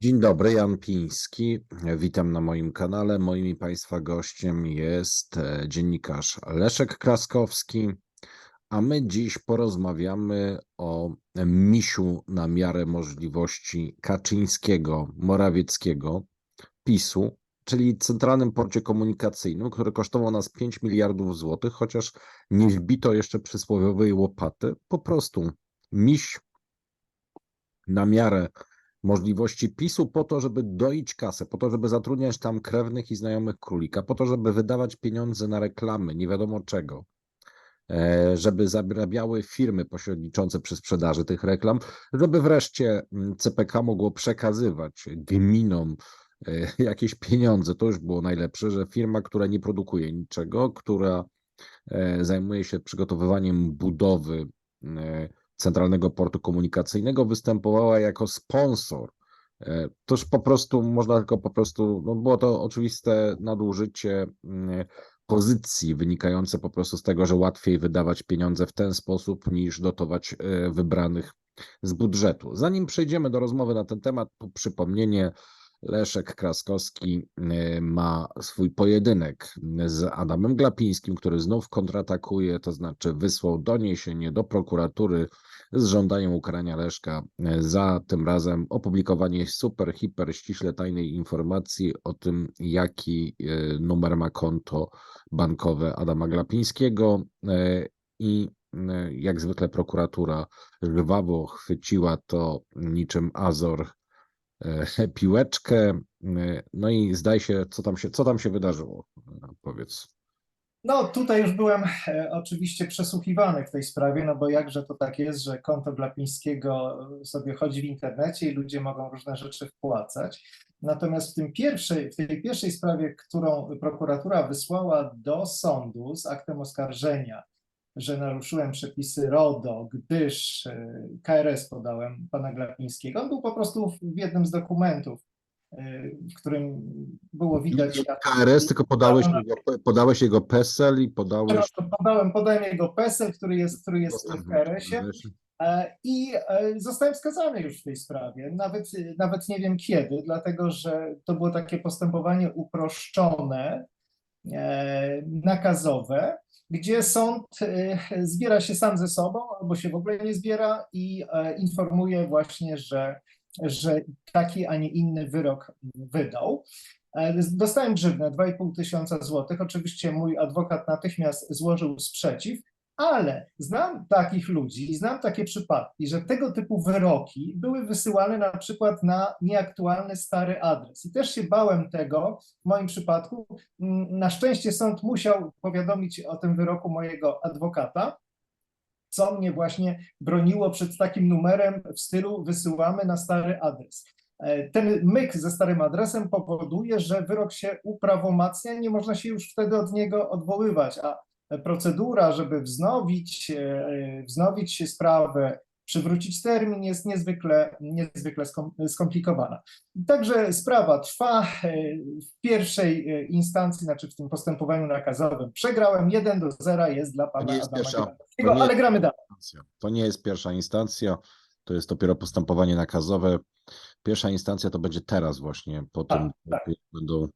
Dzień dobry, Jan Piński. Witam na moim kanale. Moim i Państwa gościem jest e, dziennikarz Leszek Kraskowski, a my dziś porozmawiamy o misiu na miarę możliwości Kaczyńskiego, Morawieckiego, PiSu, czyli Centralnym Porcie Komunikacyjnym, który kosztował nas 5 miliardów złotych, chociaż nie wbito jeszcze przysłowiowej łopaty. Po prostu miś na miarę możliwości PiSu po to, żeby doić kasę, po to, żeby zatrudniać tam krewnych i znajomych królika, po to, żeby wydawać pieniądze na reklamy, nie wiadomo czego, e, żeby zarabiały firmy pośredniczące przy sprzedaży tych reklam, żeby wreszcie mm, CPK mogło przekazywać gminom e, jakieś pieniądze. To już było najlepsze, że firma, która nie produkuje niczego, która e, zajmuje się przygotowywaniem budowy Centralnego Portu Komunikacyjnego występowała jako sponsor. E, Toż po prostu można tylko po prostu, no było to oczywiste nadużycie mm, pozycji wynikające po prostu z tego, że łatwiej wydawać pieniądze w ten sposób niż dotować e, wybranych z budżetu. Zanim przejdziemy do rozmowy na ten temat, przypomnienie, Leszek Kraskowski y, ma swój pojedynek z Adamem Glapińskim, który znów kontratakuje, to znaczy wysłał doniesienie do prokuratury. Z żądaniem ukarania Leszka y, za tym razem opublikowanie super, hiper, ściśle tajnej informacji o tym, jaki y, numer ma konto bankowe Adama Glapińskiego i jak zwykle prokuratura żwawo chwyciła to niczym Azor piłeczkę. E, no i zdaje się, co tam się, co tam się wydarzyło? E, powiedz. No, tutaj już byłem e, oczywiście przesłuchiwany w tej sprawie, no bo jakże to tak jest, że konto Glapińskiego sobie chodzi w internecie i ludzie mogą różne rzeczy wpłacać. Natomiast w, tym pierwszej, w tej pierwszej sprawie, którą prokuratura wysłała do sądu z aktem oskarżenia, że naruszyłem przepisy RODO, gdyż e, KRS podałem pana Glapińskiego. On był po prostu w jednym z dokumentów, e, w którym było widać. KRS, tylko podałeś jego, podałeś jego PESEL i podałeś. Podałem, podałem jego PESEL, który jest, który jest w KRS-ie. E, I zostałem skazany już w tej sprawie. Nawet, nawet nie wiem kiedy, dlatego że to było takie postępowanie uproszczone, nakazowe, gdzie sąd e, zbiera się sam ze sobą, albo się w ogóle nie zbiera i e, informuje właśnie, że, że taki, a nie inny wyrok wydał. E, Dostałem grzywnę 2,5 tysiąca złotych. Oczywiście mój adwokat natychmiast złożył sprzeciw, ale znam takich ludzi, znam takie przypadki, że tego typu wyroki były wysyłane na przykład na nieaktualny stary adres. I też się bałem tego w moim przypadku. Mm, Na szczęście sąd musiał powiadomić o tym wyroku mojego adwokata, co mnie właśnie broniło przed takim numerem w stylu wysyłamy na stary adres. E, Ten myk ze starym adresem powoduje, że wyrok się uprawomacnia, nie można się już wtedy od niego odwoływać, a procedura, żeby wznowić, e, wznowić sprawę, przywrócić termin jest niezwykle, niezwykle skom- skomplikowana. Także sprawa trwa. E, W pierwszej e, instancji, znaczy w tym postępowaniu nakazowym, przegrałem 1 do 0, jest dla pana nie jest Adama pierwsza- to nie ale jest- gramy dalej. instancja. To nie jest pierwsza instancja, to jest dopiero postępowanie nakazowe. Pierwsza instancja to będzie teraz właśnie, po tym tak. jak będą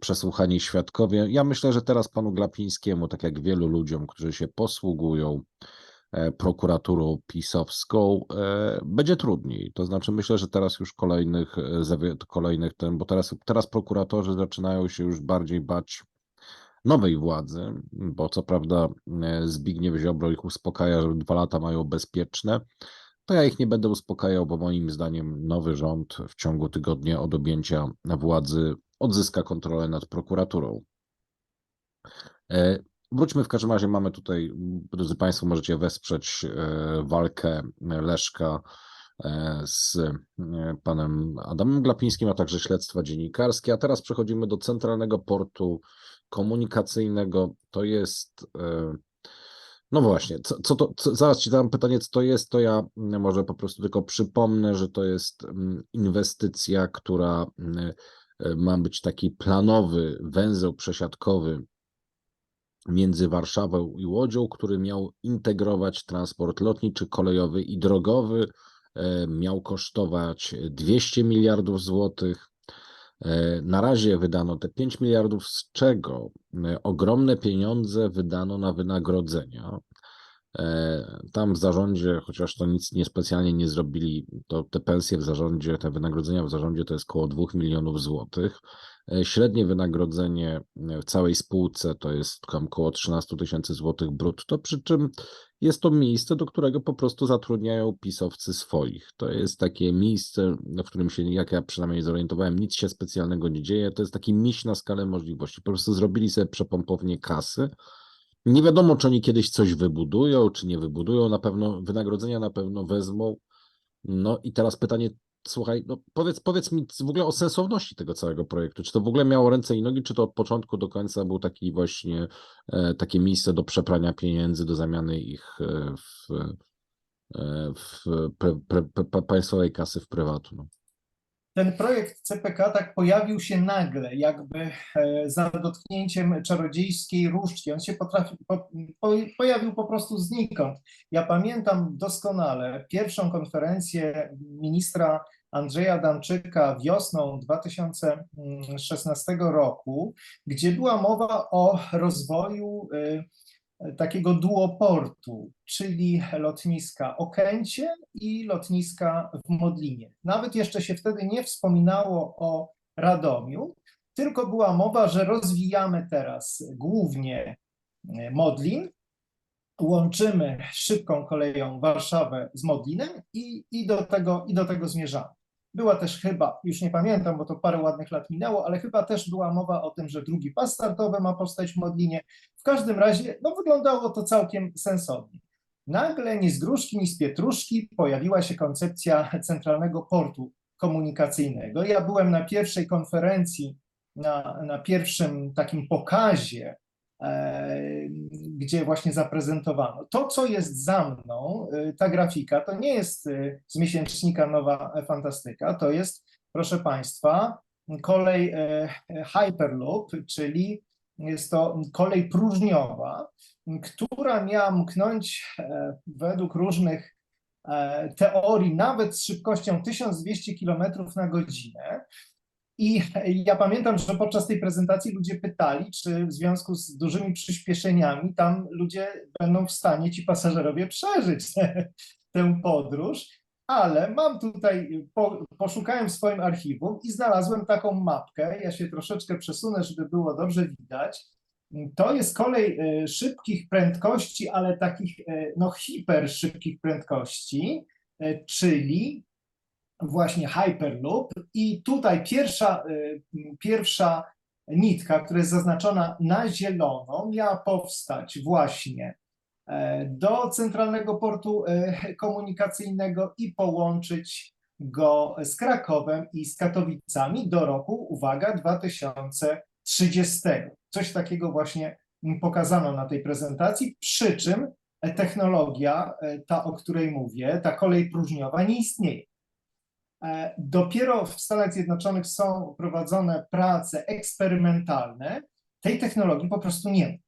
przesłuchani świadkowie. Ja myślę, że teraz panu Glapińskiemu, tak jak wielu ludziom, którzy się posługują e, prokuraturą pisowską, e, będzie trudniej. To znaczy myślę, że teraz już kolejnych, e, kolejnych ten, bo teraz, teraz prokuratorzy zaczynają się już bardziej bać nowej władzy, bo co prawda Zbigniew Ziobro ich uspokaja, że dwa lata mają bezpieczne, to ja ich nie będę uspokajał, bo moim zdaniem nowy rząd w ciągu tygodnia od objęcia władzy odzyska kontrolę nad prokuraturą. E, Wróćmy w każdym razie, mamy tutaj, drodzy Państwo, możecie wesprzeć e, walkę Leszka e, z panem Adamem Glapińskim, a także śledztwa dziennikarskie. A teraz przechodzimy do Centralnego Portu Komunikacyjnego. To jest. No właśnie, co, co to, co, zaraz Ci dam pytanie, co to jest, to ja mm, może po prostu tylko przypomnę, że to jest mm, inwestycja, która mm, ma być taki planowy węzeł przesiadkowy między Warszawą i Łodzią, który miał integrować transport lotniczy, kolejowy i drogowy e, miał kosztować 200 miliardów złotych. E, Na razie wydano te 5 miliardów, z czego e, ogromne pieniądze wydano na wynagrodzenia. E, Tam w zarządzie, chociaż to nic niespecjalnie nie zrobili, to te pensje w zarządzie, te wynagrodzenia w zarządzie to jest około 2 milionów złotych. E, Średnie wynagrodzenie e, w całej spółce to jest tam około 13 tysięcy złotych brutto, przy czym jest to miejsce, do którego po prostu zatrudniają pisowcy swoich. To jest takie miejsce, w którym się, jak ja przynajmniej zorientowałem, nic się specjalnego nie dzieje. To jest taki miś na skalę możliwości. Po prostu zrobili sobie przepompownię kasy. Nie wiadomo, czy oni kiedyś coś wybudują, czy nie wybudują. Na pewno wynagrodzenia na pewno wezmą. No i teraz pytanie, słuchaj, no powiedz, powiedz mi w ogóle o sensowności tego całego projektu. Czy to w ogóle miało ręce i nogi, czy to od początku do końca był taki właśnie e, takie miejsce do przeprania pieniędzy, do zamiany ich e, w, e, w pre, państwowej kasy w prywatu. Ten projekt CPK tak pojawił się nagle, jakby e, za dotknięciem czarodziejskiej różdżki. On się potrafi, po, po, pojawił po prostu znikąd. Ja pamiętam doskonale pierwszą konferencję ministra Andrzeja Adamczyka wiosną 2016 roku, gdzie była mowa o rozwoju y, takiego duoportu, czyli lotniska Okęcie i lotniska w Modlinie. Nawet jeszcze się wtedy nie wspominało o Radomiu, tylko była mowa, że rozwijamy teraz głównie e, Modlin, łączymy szybką koleją Warszawę z Modlinem i, i, do, tego, i do tego zmierzamy. Była też chyba, już nie pamiętam, bo to parę ładnych lat minęło, ale chyba też była mowa o tym, że drugi pas startowy ma powstać w Modlinie. W każdym razie, no wyglądało to całkiem sensownie. Nagle ni z gruszki, ni z pietruszki pojawiła się koncepcja centralnego portu komunikacyjnego. Ja byłem na pierwszej konferencji, na, na pierwszym takim pokazie, e, gdzie właśnie zaprezentowano. To, co jest za mną, e, ta grafika, to nie jest e, z miesięcznika Nowa Fantastyka, to jest, proszę Państwa, kolej e, Hyperloop, czyli jest to kolej próżniowa, która miała mknąć e, według różnych e, teorii nawet z szybkością 1200 km na godzinę. I ja pamiętam, że podczas tej prezentacji ludzie pytali, czy w związku z dużymi przyspieszeniami tam ludzie będą w stanie, ci pasażerowie, przeżyć tę, podróż. Ale mam tutaj, po, poszukałem w swoim archiwum i znalazłem taką mapkę. Ja się troszeczkę przesunę, żeby było dobrze widać. To jest kolej e, szybkich prędkości, ale takich e, no, hiper szybkich prędkości, e, czyli właśnie Hyperloop. I tutaj pierwsza, pierwsza nitka, która jest zaznaczona na zielono, miała powstać właśnie do centralnego portu komunikacyjnego i połączyć go z Krakowem i z Katowicami do roku, uwaga, 2030. Coś takiego właśnie pokazano na tej prezentacji, przy czym technologia, ta o której mówię, ta kolej próżniowa nie istnieje. Dopiero w Stanach Zjednoczonych są prowadzone prace eksperymentalne, tej technologii po prostu nie ma.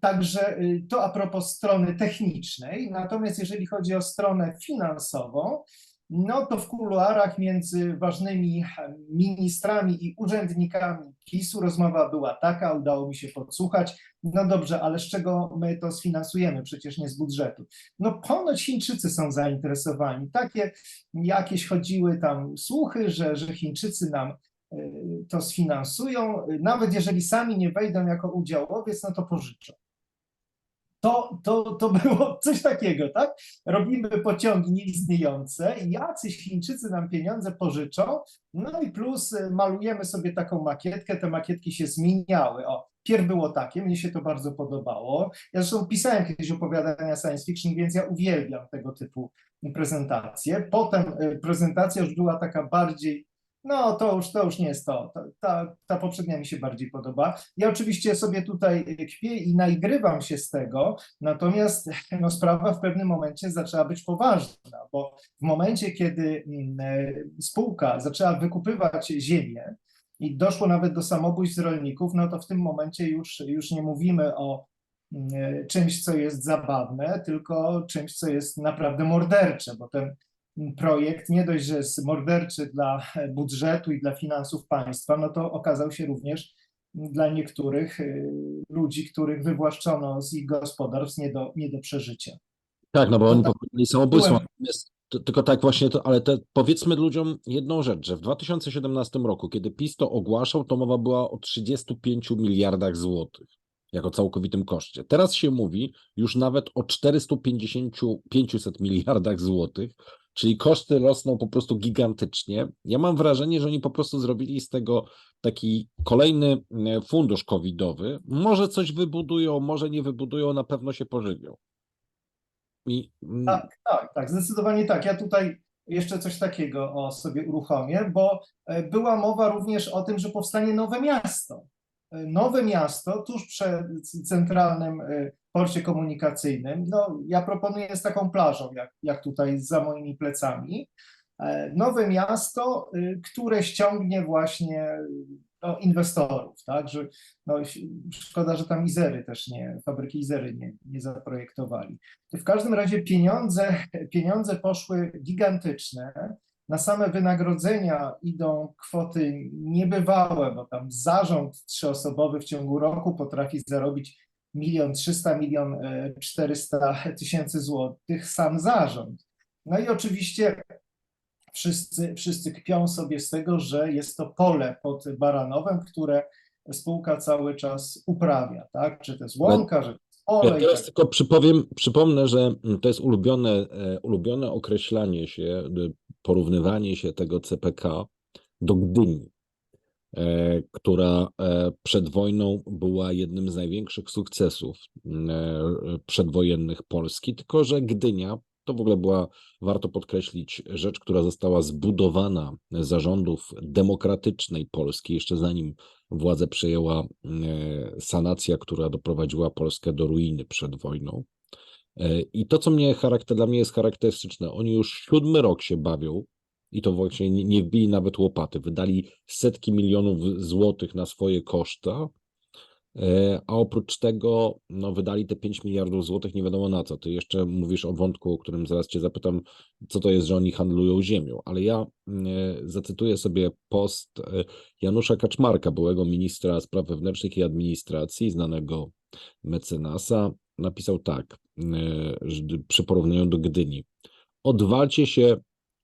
Także to a propos strony technicznej, natomiast jeżeli chodzi o stronę finansową, no to w kuluarach między ważnymi ministrami i urzędnikami PiSu rozmowa była taka, udało mi się podsłuchać. No dobrze, ale z czego my to sfinansujemy? Przecież nie z budżetu. No ponoć Chińczycy są zainteresowani. Takie jakieś chodziły tam słuchy, że, że Chińczycy nam y, to sfinansują. Nawet jeżeli sami nie wejdą jako udziałowiec, no to pożyczą to, to, to było coś takiego, tak? Robimy pociągi nieistniejące, jacyś Chińczycy nam pieniądze pożyczą, no i plus y, malujemy sobie taką makietkę, te makietki się zmieniały. O, pierw było takie, mnie się to bardzo podobało. Ja zresztą pisałem kiedyś opowiadania science fiction, więc ja uwielbiam tego typu prezentacje. Potem y, prezentacja już była taka bardziej no to już, to już nie jest to. Ta, ta poprzednia mi się bardziej podoba. Ja oczywiście sobie tutaj kpię i nagrywam się z tego, natomiast no, sprawa w pewnym momencie zaczęła być poważna, bo w momencie, kiedy mm, e, spółka zaczęła wykupywać ziemię i doszło nawet do samobójstw rolników, no to w tym momencie już, już nie mówimy o mm, e, czymś, co jest zabawne, tylko czymś, co jest naprawdę mordercze, bo ten projekt nie dość, że jest morderczy dla budżetu i dla finansów państwa, no to okazał się również dla niektórych y, ludzi, których wywłaszczono z ich gospodarstw nie do, nie do przeżycia. Tak, no bo No oni tak. popełnili samobójstwo. Tylko tak właśnie, to, ale te, powiedzmy ludziom jedną rzecz, że w 2017 roku, kiedy PiS to ogłaszał, to mowa była o 35 miliardach złotych jako całkowitym koszcie. Teraz się mówi już nawet o 450 500 miliardach złotych, czyli koszty rosną po prostu gigantycznie. Ja mam wrażenie, że oni po prostu zrobili z tego taki kolejny e, fundusz covidowy. Może coś wybudują, może nie wybudują, na pewno się pożywią. I, mm, Tak, tak, tak, zdecydowanie tak. Ja tutaj jeszcze coś takiego o sobie uruchomię, bo e, była mowa również o tym, że powstanie nowe miasto. E, Nowe miasto tuż przy c- centralnym porcie komunikacyjnym. No, ja proponuję z taką plażą, jak, jak tutaj za moimi plecami. E, Nowe miasto, e, które ściągnie właśnie no, inwestorów, tak? Że, no, szkoda, że tam Izery też nie, fabryki Izery nie, nie zaprojektowali. W każdym razie pieniądze, pieniądze poszły gigantyczne. Na same wynagrodzenia idą kwoty niebywałe, bo tam zarząd trzyosobowy w ciągu roku potrafi zarobić milion trzysta, milion e, czterysta tysięcy złotych, sam zarząd. No i oczywiście wszyscy, wszyscy kpią sobie z tego, że jest to pole pod Baranowem, które spółka cały czas uprawia, tak? Czy to jest łąka, że to jest pole Ja teraz tak tylko przypowiem, przypomnę, że to jest ulubione, e, ulubione określanie się, y, porównywanie się tego CPK do Gdyni, e, która e, przed wojną była jednym z największych sukcesów mm, e, przedwojennych Polski, tylko że Gdynia to w ogóle była, warto podkreślić, rzecz, która została zbudowana za rządów demokratycznej Polski, jeszcze zanim władzę przejęła e, sanacja, która doprowadziła Polskę do ruiny przed wojną. E, I to, co mnie charakter, dla mnie jest charakterystyczne, oni już siódmy rok się bawią i to właśnie nie, nie wbili nawet łopaty. Wydali setki milionów złotych na swoje koszta, e, a oprócz tego no, wydali te 5 miliardów złotych nie wiadomo na co. Ty jeszcze mówisz o wątku, o którym zaraz cię zapytam, co to jest, że oni handlują ziemią. Ale ja mm, e, zacytuję sobie post e, Janusza Kaczmarka, byłego ministra spraw wewnętrznych i administracji, znanego mecenasa. Napisał tak, przy porównaniu do Gdyni. Odwalcie się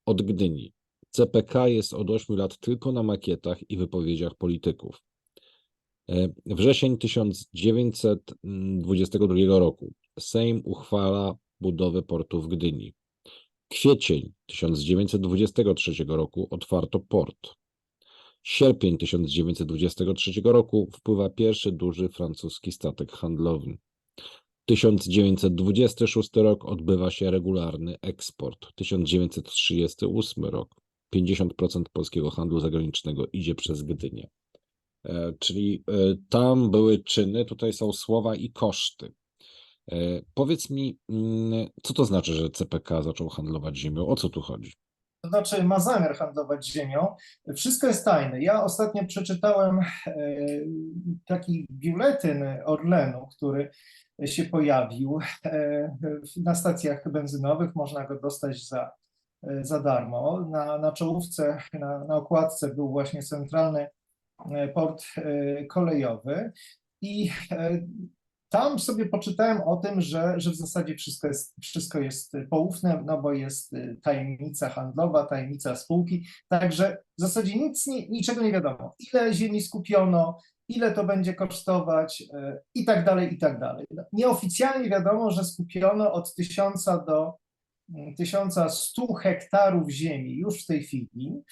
od Gdyni. CPK jest od 8 lat tylko na makietach i wypowiedziach polityków. E, Wrzesień 1922 roku. Sejm uchwala budowę portu w Gdyni. Kwiecień 1923 roku otwarto port. Sierpień 1923 roku wpływa pierwszy duży francuski statek handlowy. 1926 rok odbywa się regularny eksport. 1938 rok 50% polskiego handlu zagranicznego idzie przez Gdynię. E, Czyli e, tam były czyny, tutaj są słowa i koszty. E, Powiedz mi, mm, co to znaczy, że CPK zaczął handlować ziemią? O co tu chodzi? To znaczy ma zamiar handlować ziemią. Wszystko jest tajne. Ja ostatnio przeczytałem taki biuletyn Orlenu, który się pojawił e, na stacjach benzynowych. Można go dostać za, e, za darmo. Na, na czołówce, na, na okładce był właśnie centralny e, port kolejowy i tam sobie poczytałem o tym, że, że w zasadzie wszystko jest, wszystko jest poufne, no bo jest y, tajemnica handlowa, tajemnica spółki, także w zasadzie nic, niczego nie wiadomo. Ile ziemi skupiono, ile to będzie kosztować y, i tak dalej, i tak dalej. Nieoficjalnie wiadomo, że skupiono od 1000 do mm, 1100 hektarów ziemi już w tej chwili.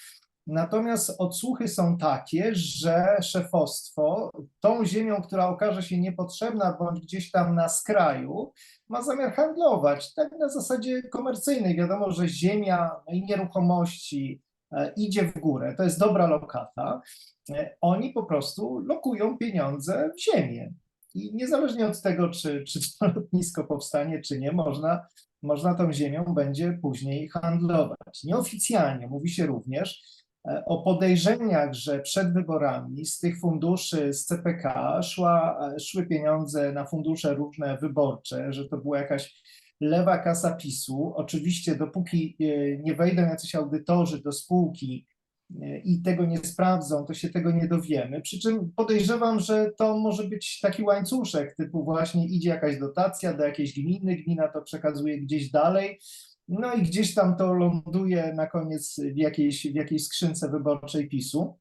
Natomiast odsłuchy są takie, że szefostwo tą ziemią, która okaże się niepotrzebna bądź gdzieś tam na skraju, ma zamiar handlować. Tak na zasadzie komercyjnej. Wiadomo, że ziemia i nieruchomości e, idzie w górę, to jest dobra lokata. E, Oni po prostu lokują pieniądze w ziemię. I niezależnie od tego, czy, czy to lotnisko powstanie, czy nie, można, można tą ziemią będzie później handlować. Nieoficjalnie mówi się również, e, o podejrzeniach, że przed wyborami z tych funduszy z CPK szła, e, szły pieniądze na fundusze różne wyborcze, że to była jakaś lewa kasa PiSu. Oczywiście, dopóki e, nie wejdą jacyś audytorzy do spółki e, i tego nie sprawdzą, to się tego nie dowiemy. Przy czym podejrzewam, że to może być taki łańcuszek, typu właśnie idzie jakaś dotacja do jakiejś gminy, gmina to przekazuje gdzieś dalej. No i gdzieś tam to ląduje na koniec w jakiejś, w jakiejś skrzynce wyborczej PiSu.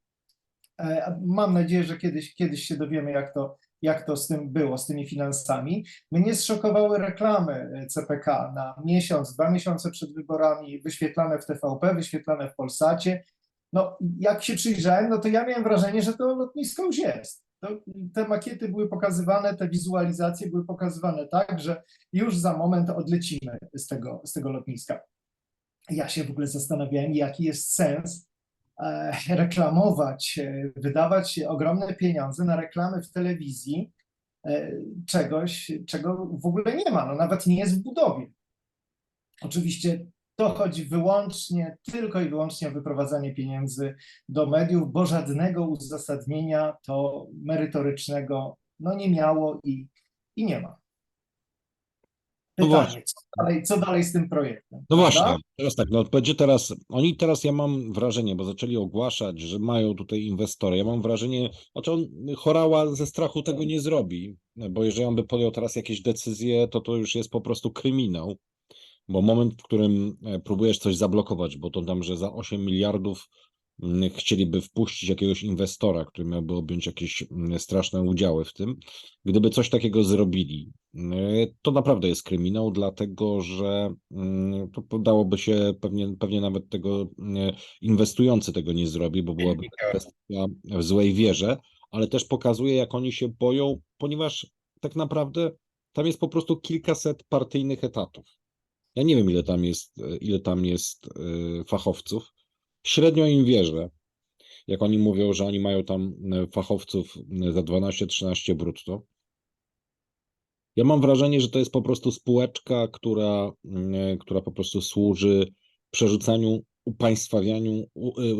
E, Mam nadzieję, że kiedyś, kiedyś się dowiemy, jak to, jak to z tym było, z tymi finansami. Mnie zszokowały reklamy e, CPK na miesiąc, dwa miesiące przed wyborami, wyświetlane w TVP, wyświetlane w Polsacie. No, jak się przyjrzałem, no to ja miałem wrażenie, że to lotnisko już jest. To, te makiety były pokazywane, te wizualizacje były pokazywane tak, że już za moment odlecimy z tego, z tego lotniska. Ja się w ogóle zastanawiałem, jaki jest sens reklamować, e, wydawać ogromne pieniądze na reklamy w telewizji e, czegoś, czego w ogóle nie ma, no nawet nie jest w budowie. Oczywiście to chodzi wyłącznie, tylko i wyłącznie o wyprowadzanie pieniędzy do mediów, bo żadnego uzasadnienia to merytorycznego no nie miało i, i nie ma. No Pytanie, właśnie. co dalej, co dalej z tym projektem? No prawda? właśnie, teraz tak, no będzie teraz, oni teraz, ja mam wrażenie, bo zaczęli ogłaszać, że mają tutaj inwestory, ja mam wrażenie, znaczy on, Chorała ze strachu tego nie zrobi, bo jeżeli on by podjął teraz jakieś decyzje, to to już jest po prostu kryminał, bo moment, w którym e, próbujesz coś zablokować, bo to tam, że za 8 miliardów mm, chcieliby wpuścić jakiegoś inwestora, który miałby objąć jakieś mm, straszne udziały w tym, gdyby coś takiego zrobili, to naprawdę jest kryminał, dlatego że mm, to dałoby się, pewnie, pewnie nawet tego mm, inwestujący tego nie zrobi, bo byłaby kwestia w złej wierze, ale też pokazuje, jak oni się boją, ponieważ tak naprawdę tam jest po prostu kilkaset partyjnych etatów. Ja nie wiem, ile tam jest, e, ile tam jest fachowców. Średnio im wierzę. Jak oni mówią, że oni mają tam fachowców za 12-13 brutto. Ja mam wrażenie, że to jest po prostu spółeczka, która, mm, która po prostu służy przerzucaniu, upaństwawianiu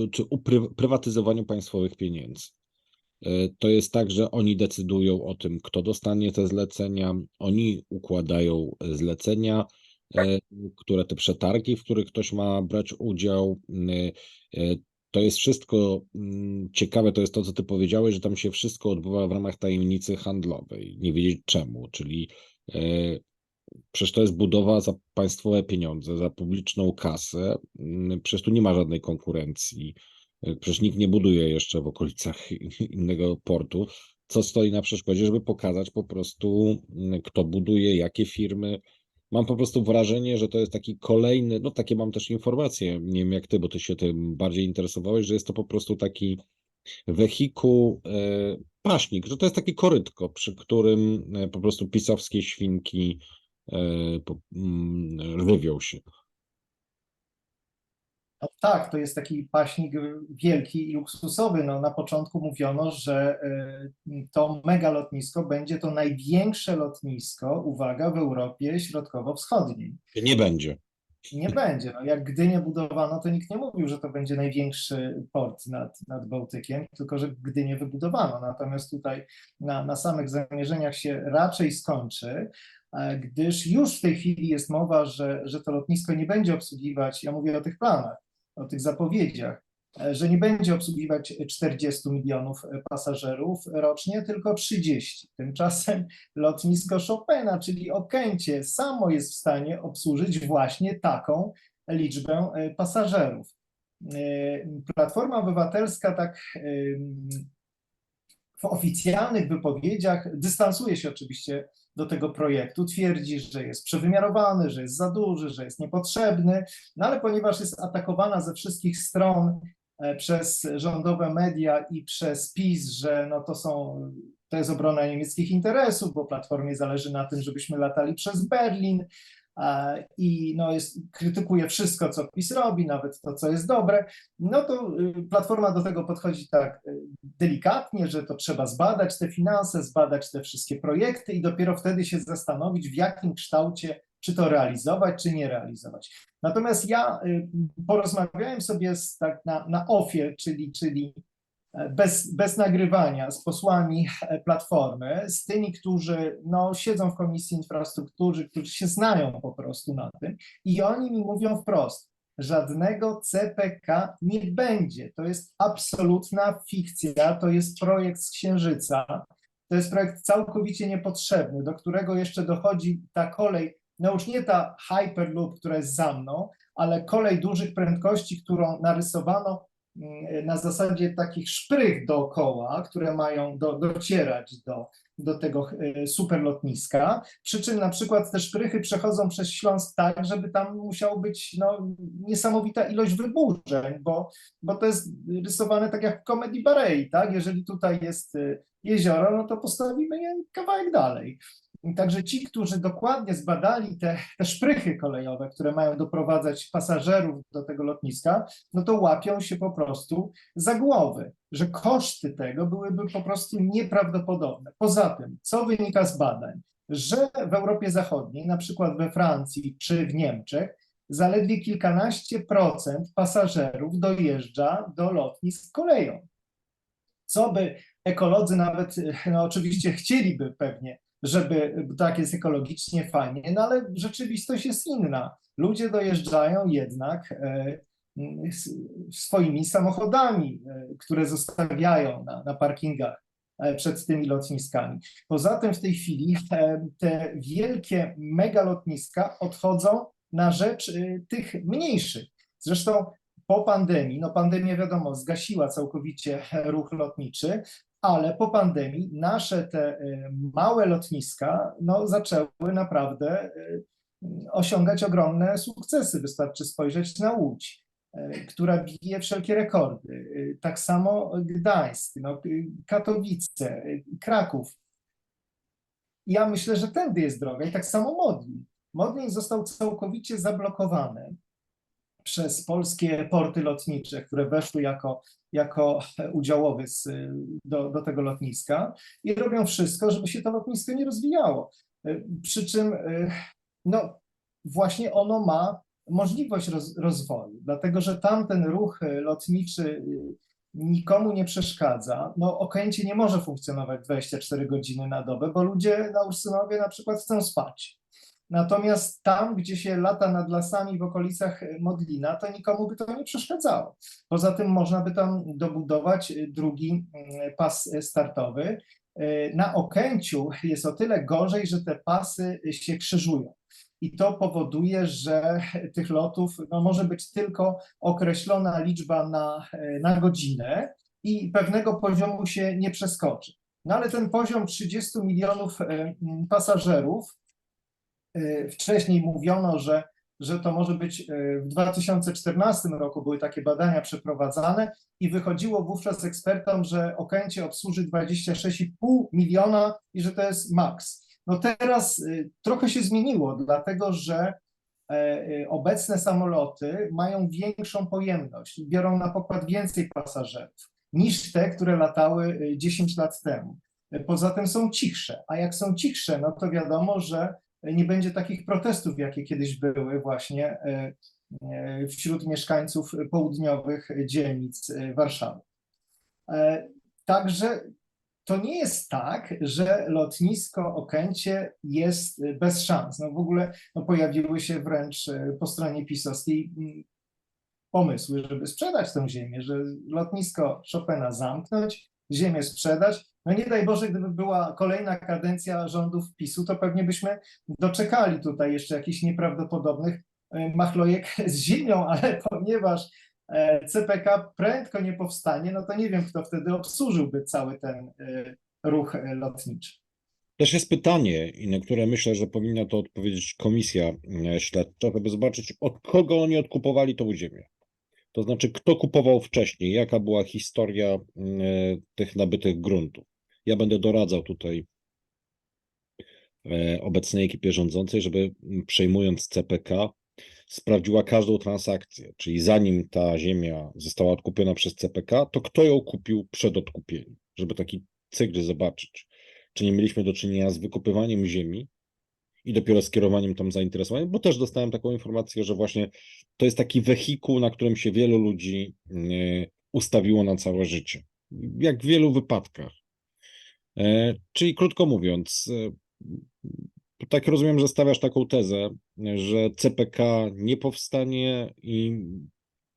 y, czy prywatyzowaniu państwowych pieniędzy. E, To jest tak, że oni decydują o tym, kto dostanie te zlecenia, oni układają e, zlecenia, e, które te przetargi, w których ktoś ma brać udział. To jest wszystko mm, ciekawe, to jest to, co ty powiedziałeś, że tam się wszystko odbywa w ramach tajemnicy handlowej. Nie wiedzieć czemu, czyli e, przecież to jest budowa za państwowe pieniądze, za publiczną kasę. mm, Przecież tu nie ma żadnej konkurencji. E, Przecież nikt nie buduje jeszcze w okolicach innego portu. Co stoi na przeszkodzie, żeby pokazać po prostu, mm, kto buduje, jakie firmy. Mam po prostu wrażenie, że to jest taki kolejny, no takie mam też informacje, nie wiem jak ty, bo ty się tym bardziej interesowałeś, że jest to po prostu taki wehikuł, e, paśnik, że to jest takie korytko, przy którym e, po prostu pisowskie świnki e, po- mm, się. No tak, to jest taki paśnik wielki i luksusowy. No, na początku mówiono, że y, to mega lotnisko będzie to największe lotnisko, uwaga, w Europie Środkowo-Wschodniej. Nie będzie. Nie będzie. No, jak Gdynię budowano, to nikt nie mówił, że to będzie największy port nad, nad Bałtykiem, tylko że Gdynię wybudowano. Natomiast tutaj na, na samych zamierzeniach się raczej skończy, e, gdyż już w tej chwili jest mowa, że, że to lotnisko nie będzie obsługiwać, ja mówię o tych planach, o tych zapowiedziach, e, że nie będzie obsługiwać 40 milionów e, pasażerów rocznie, tylko 30. Tymczasem lotnisko Chopina, czyli Okęcie, samo jest w stanie obsłużyć właśnie taką liczbę e, pasażerów. Platforma Obywatelska tak w oficjalnych wypowiedziach dystansuje się oczywiście do tego projektu, twierdzi, że jest przewymiarowany, że jest za duży, że jest niepotrzebny, no ale ponieważ jest atakowana ze wszystkich stron e, przez rządowe media i przez PiS, że no to są, to jest obrona niemieckich interesów, bo Platformie zależy na tym, żebyśmy latali przez Berlin i no jest, krytykuje wszystko, co PiS robi, nawet to, co jest dobre, no to y, Platforma do tego podchodzi tak y, delikatnie, że to trzeba zbadać te finanse, zbadać te wszystkie projekty i dopiero wtedy się zastanowić, w jakim kształcie, czy to realizować, czy nie realizować. Natomiast ja y, porozmawiałem sobie z, tak na, na ofie, czyli, czyli bez, bez nagrywania z posłami e, Platformy, z tymi, którzy no, siedzą w Komisji Infrastruktury, którzy się znają po prostu na tym i oni mi mówią wprost, żadnego CPK nie będzie. To jest absolutna fikcja, to jest projekt z Księżyca, to jest projekt całkowicie niepotrzebny, do którego jeszcze dochodzi ta kolej, no już nie ta Hyperloop, która jest za mną, ale kolej dużych prędkości, którą narysowano na zasadzie takich szprych dookoła, które mają do, docierać do, do tego e, superlotniska. Przy czym na przykład te szprychy przechodzą przez Śląsk tak, żeby tam musiała być no, niesamowita ilość wyburzeń, bo, bo to jest rysowane tak jak w komedii Barei, tak? Jeżeli tutaj jest e, jezioro, no to postawimy je kawałek dalej. Także ci, którzy dokładnie zbadali te, te szprychy kolejowe, które mają doprowadzać pasażerów do tego lotniska, no to łapią się po prostu za głowy, że koszty tego byłyby po prostu nieprawdopodobne. Poza tym, co wynika z badań, że w Europie Zachodniej, na przykład we Francji czy w Niemczech, zaledwie kilkanaście procent pasażerów dojeżdża do lotnisk koleją. Co by ekolodzy nawet, no oczywiście chcieliby pewnie, żeby tak jest ekologicznie fajnie, no ale rzeczywistość jest inna. Ludzie dojeżdżają jednak e, swoimi samochodami, e, które zostawiają na, na parkingach e, przed tymi lotniskami. Poza tym w tej chwili te wielkie megalotniska odchodzą na rzecz tych mniejszych. Zresztą po pandemii, no pandemia wiadomo zgasiła całkowicie ruch lotniczy, ale po pandemii nasze te y, małe lotniska no, zaczęły naprawdę y, osiągać ogromne sukcesy. Wystarczy spojrzeć na Łódź, y, która bije wszelkie rekordy. Tak samo Gdańsk, no, Katowice, Kraków. Ja myślę, że tędy jest droga i tak samo Modlin. Modlin został całkowicie zablokowany przez polskie porty lotnicze, które weszły jako, jako udziałowy z, do, do tego lotniska i robią wszystko, żeby się to lotnisko nie rozwijało. Przy czym no, właśnie ono ma możliwość roz, rozwoju, dlatego że tamten ruch lotniczy nikomu nie przeszkadza. No, Okęcie nie może funkcjonować 24 godziny na dobę, bo ludzie na Ursynowie na przykład chcą spać. Natomiast tam, gdzie się lata nad lasami w okolicach Modlina, to nikomu by to nie przeszkadzało. Poza tym można by tam dobudować drugi mm, pas startowy. Y, Na Okęciu jest o tyle gorzej, że te pasy się krzyżują. I to powoduje, że tych lotów no, może być tylko określona liczba na, na godzinę i pewnego poziomu się nie przeskoczy. No ale ten poziom 30 milionów mm, pasażerów Wcześniej mówiono, że, że to może być y, w 2014 roku były takie badania przeprowadzane i wychodziło wówczas ekspertom, że Okęcie obsłuży 26,5 miliona i że to jest maks. No teraz y, trochę się zmieniło, dlatego że e, e, obecne samoloty mają większą pojemność, biorą na pokład więcej pasażerów niż te, które latały y, 10 lat temu. Poza tym są cichsze, a jak są cichsze, no to wiadomo, że nie będzie takich protestów, jakie kiedyś były właśnie e, e, wśród mieszkańców południowych dzielnic e, Warszawy. Także to nie jest tak, że lotnisko Okęcie jest bez szans. No w ogóle no pojawiły się wręcz po stronie pisowskiej pomysły, żeby sprzedać tę ziemię, że lotnisko Chopina zamknąć, ziemię sprzedać. No nie daj Boże, gdyby była kolejna kadencja rządów PiSu, to pewnie byśmy doczekali tutaj jeszcze jakichś nieprawdopodobnych e, machlojek z ziemią, ale ponieważ e, CPK prędko nie powstanie, no to nie wiem, kto wtedy obsłużyłby cały ten e, ruch lotniczy. Też jest pytanie, na które myślę, że powinna to odpowiedzieć komisja śledcza, żeby zobaczyć, od kogo oni odkupowali tą ziemię. To znaczy, kto kupował wcześniej, jaka była historia e, tych nabytych gruntów. Ja będę doradzał tutaj e, obecnej ekipie rządzącej, żeby przejmując CPK, sprawdziła każdą transakcję, czyli zanim ta ziemia została odkupiona przez CPK, to kto ją kupił przed odkupieniem, żeby taki cykl zobaczyć. Czy nie mieliśmy do czynienia z wykupywaniem ziemi i dopiero skierowaniem tam zainteresowania, bo też dostałem taką informację, że właśnie to jest taki wehikuł, na którym się wielu ludzi y, ustawiło na całe życie. jak w wielu wypadkach. E, Czyli krótko mówiąc, e, tak rozumiem, że stawiasz taką tezę, że CPK nie powstanie i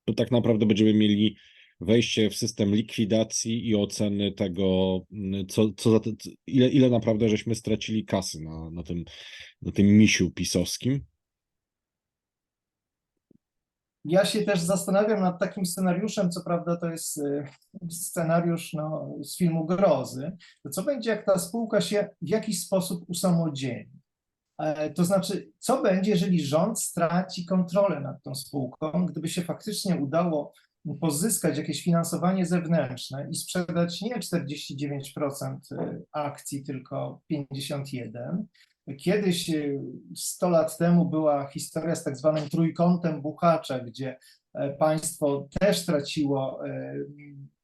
to tak naprawdę będziemy mieli wejście w system likwidacji i oceny tego, m, co, co za te, ile, ile naprawdę żeśmy stracili kasy na, na, tym, na tym misiu pisowskim. Ja się też zastanawiam nad takim scenariuszem, co prawda to jest y, scenariusz no, z filmu Grozy. To co będzie, jak ta spółka się w jakiś sposób usamodzielni? E, To znaczy, co będzie, jeżeli rząd straci kontrolę nad tą spółką, gdyby się faktycznie udało pozyskać jakieś finansowanie zewnętrzne i sprzedać nie 49% akcji, tylko 51%. Kiedyś, y, 100 lat temu, była historia z tak zwanym trójkątem Buchacza, gdzie e, państwo też traciło e,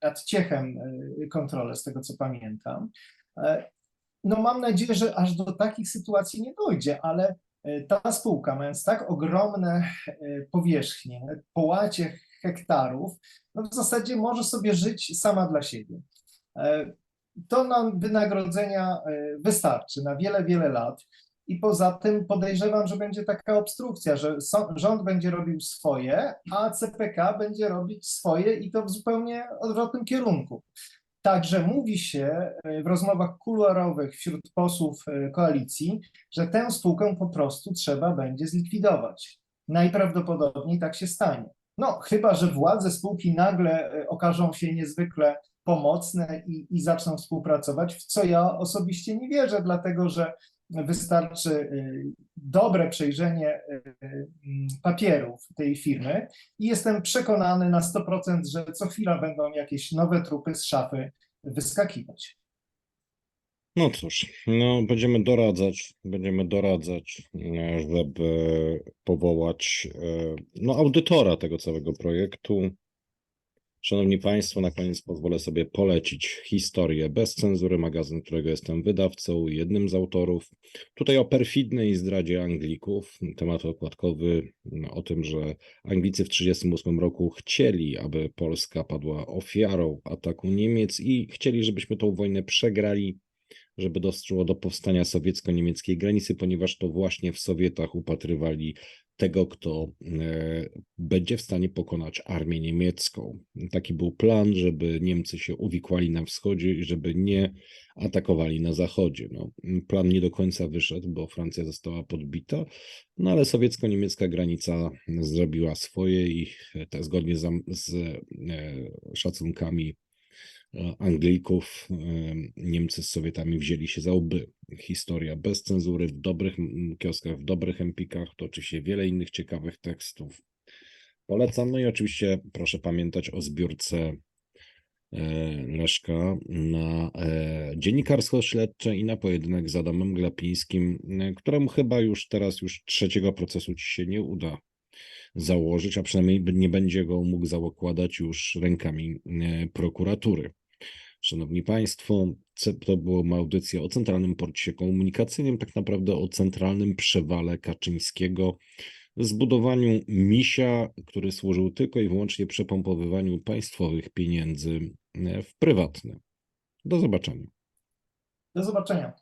nad Ciechem e, kontrolę, z tego co pamiętam. No mam nadzieję, że aż do takich sytuacji nie dojdzie, ale ta spółka, mając tak ogromne powierzchnie, połacie hektarów, no w zasadzie może sobie żyć sama dla siebie. E, To nam wynagrodzenia e, wystarczy na wiele, wiele lat. I poza tym podejrzewam, że będzie taka obstrukcja, że rząd będzie robił swoje, a CPK będzie robić swoje i to w zupełnie odwrotnym kierunku. Także mówi się e, w rozmowach kuluarowych wśród posłów koalicji, że tę spółkę po prostu trzeba będzie zlikwidować. Najprawdopodobniej tak się stanie. No, chyba że władze spółki nagle e, okażą się niezwykle pomocne i, i zaczną współpracować, w co ja osobiście nie wierzę, dlatego że wystarczy y, dobre przejrzenie y, y, papierów tej firmy i jestem przekonany na 100%, że co chwila będą jakieś nowe trupy z szafy wyskakiwać. No cóż, no będziemy doradzać, będziemy doradzać, e, żeby powołać e, no, audytora tego całego projektu. Szanowni Państwo, na koniec pozwolę sobie polecić historię bez cenzury, magazyn, którego jestem wydawcą, jednym z autorów. Tutaj o perfidnej zdradzie Anglików, temat okładkowy no, o tym, że Anglicy w 1938 roku chcieli, aby Polska padła ofiarą ataku Niemiec i chcieli, żebyśmy tą wojnę przegrali żeby doszło do powstania sowiecko-niemieckiej granicy, ponieważ to właśnie w Sowietach upatrywali tego, kto e, będzie w stanie pokonać armię niemiecką. Taki był plan, żeby Niemcy się uwikłali na wschodzie i żeby nie atakowali na zachodzie. No, plan nie do końca wyszedł, bo Francja została podbita, no ale sowiecko-niemiecka granica zrobiła swoje i te, zgodnie z, z e, szacunkami Anglików, e, Niemcy z Sowietami wzięli się za łby. Historia bez cenzury, w dobrych kioskach, w dobrych empikach, to oczywiście wiele innych ciekawych tekstów. Polecam. No i oczywiście proszę pamiętać o zbiórce e, Leszka na e, dziennikarsko-śledcze i na pojedynek z Adamem Glapińskim, e, któremu chyba już teraz już trzeciego procesu ci się nie uda założyć, a przynajmniej nie będzie go mógł zakładać już rękami e, prokuratury. Szanowni Państwo, to była audycja o Centralnym Porcie Komunikacyjnym, tak naprawdę o centralnym przewale Kaczyńskiego, zbudowaniu misia, który służył tylko i wyłącznie przepompowywaniu państwowych pieniędzy e, w prywatne. Do zobaczenia. Do zobaczenia.